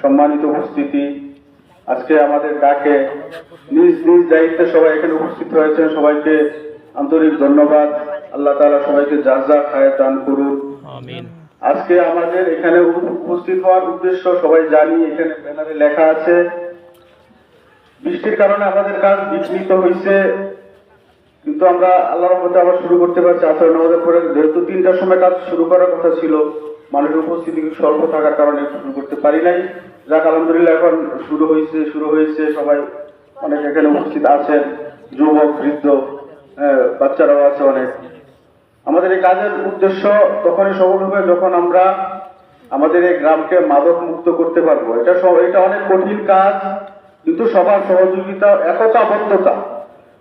সম্মানিত উপস্থিতি আজকে আমাদের ডাকে নিজ নিজ দায়িত্বে সবাই এখানে উপস্থিত হয়েছেন। সবাইকে আন্তরিক ধন্যবাদ। আল্লাহ তাআলা সবাইকে যাজা খায় দান করুন। আজকে আমাদের এখানে উপস্থিত হওয়ার উদ্দেশ্য সবাই জানি এখানে ব্যানারে লেখা আছে বৃষ্টির কারণে আমাদের কাজ বিঘ্নিত হয়েছে। কিন্তু আমরা আল্লাহর মধ্যে আবার শুরু করতে পারছি। আসলে আমাদের পরে যেহেতু তিনটার সময় কাজ শুরু করার কথা ছিল, মানুষের উপস্থিতি স্বল্প থাকার কারণে শুরু করতে পারি নাই। যাক, আলহামদুলিল্লাহ এখন শুরু হয়েছে শুরু হয়েছে। সবাই অনেক এখানে উপস্থিত আছেন, যুবক, বৃদ্ধ বাচ্চারাও আছে অনেক। আমাদের এই কাজের উদ্দেশ্য তখনই সফল হবে যখন আমরা আমাদের এই গ্রামকে মাদক মুক্ত করতে পারব। এটা এটা অনেক কঠিন কাজ, কিন্তু সবার সহযোগিতা এতটা একতাবদ্ধতা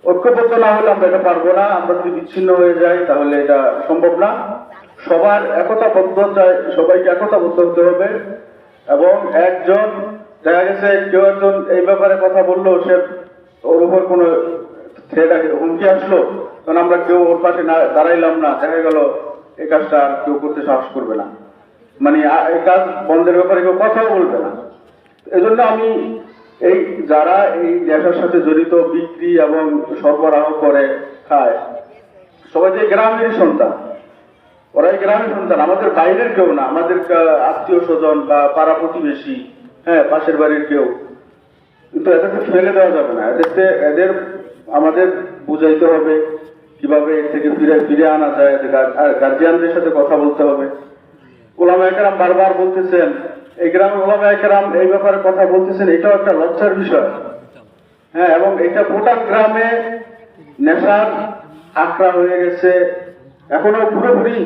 ঐক্যবদ্ধ না হলে আমরা এটা পারব না, আমরা যদি বিচ্ছিন্ন হয়ে যাই, তাহলে এটা সম্ভব না। সবার একতাবদ্ধতায় সবাইকে একতাবদ্ধ হতে হবে। এবং একজন, দেখা গেছে কেউ একজন এই ব্যাপারে কথা বলল, সে ওর উপর কোনো হুমকি আসলো, তখন আমরা কেউ ওর পাশে না দাঁড়াইলাম না। দেখা গেল এই কাজটা আর কেউ করতে সাহস করবে না। মানে এই কাজ বন্ধের ব্যাপারে কেউ কথাও বলবে না। এজন্য আমি এই যারা এই নেশার সাথে জড়িত বিক্রি এবং সরবরাহ করে খায়, সবাই যে গ্রামেরই সন্তান। ওরা এই গ্রামের সন্তান, আমাদের বাইরের কেউ না, আমাদের আত্মীয় স্বজন বা পাড়া প্রতিবেশী হ্যাঁ পাশের বাড়ির কেউ। কিন্তু এদেরকে ফেলে দেওয়া যাবে না, এদেরকে, এদের আমাদের বুঝাইতে হবে কীভাবে এর থেকে ফিরে ফিরে আনা যায় গার্জিয়ানদের সাথে কথা বলতে হবে। ওলামা একরাম বারবার বলতেছেন এই গ্রামে ওলামা একরাম এই ব্যাপারে কথা বলতেছেন, এটাও একটা লজ্জার বিষয়। হ্যাঁ এবং এটা ভুটান গ্রামে নেশার আখড়া হয়ে গেছে। এখনও পুরোপুরি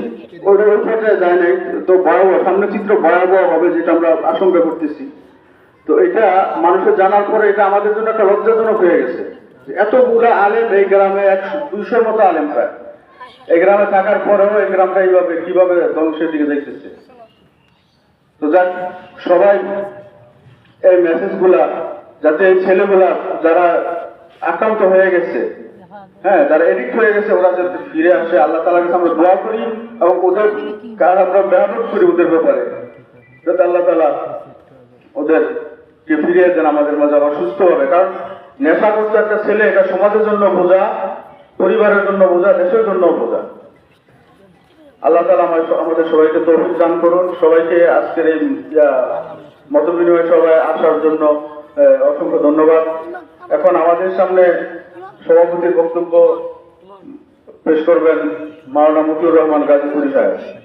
ওই পর্যায়ে যায় নাই। তো ভয়াবহ, সামনে চিত্র ভয়াবহ হবে যেটা আমরা আশঙ্কা করতেছি। তো এটা মানুষের জানার পরে এটা আমাদের জন্য একটা লজ্জাজনক হয়ে গেছে। যে এতগুলো আলেম এই গ্রামে একশো দুইশোর মতো আলেম প্রায় এই গ্রামে থাকার পরেও এই গ্রামটা এইভাবে কীভাবে ধ্বংসের দিকে যাইতেছে? তো যাক, সবাই এই মেসেজগুলা, যাতে এই ছেলেগুলা যারা আক্রান্ত হয়ে গেছে হ্যাঁ যারা এডিক্ট হয়ে গেছে, ওরা যাতে ফিরে আসে। আল্লাহ তালার কাছে আমরা দোয়া করি এবং ওদের কাজ আমরা মেহনত করি ওদের ব্যাপারে। যাতে আল্লাহ তালা ওদের কে ফিরিয়ে দেন, আমাদের মাঝে আবার সুস্থ হবে। কারণ নেশা নেশাগ্রস্ত একটা ছেলে এটা সমাজের জন্য বোঝা, পরিবারের জন্য বোঝা, দেশের জন্য বোঝা। আল্লাহ তালা আমাদের সবাইকে তৌফিক দান করুন। সবাইকে আজকের এই মত বিনিময় সভায় আসার জন্য অসংখ্য ধন্যবাদ। এখন আমাদের সামনে সভাপতির বক্তব্য পেশ করবেন মাওলানা মতিউর রহমান গাজীপুরি সাহেব।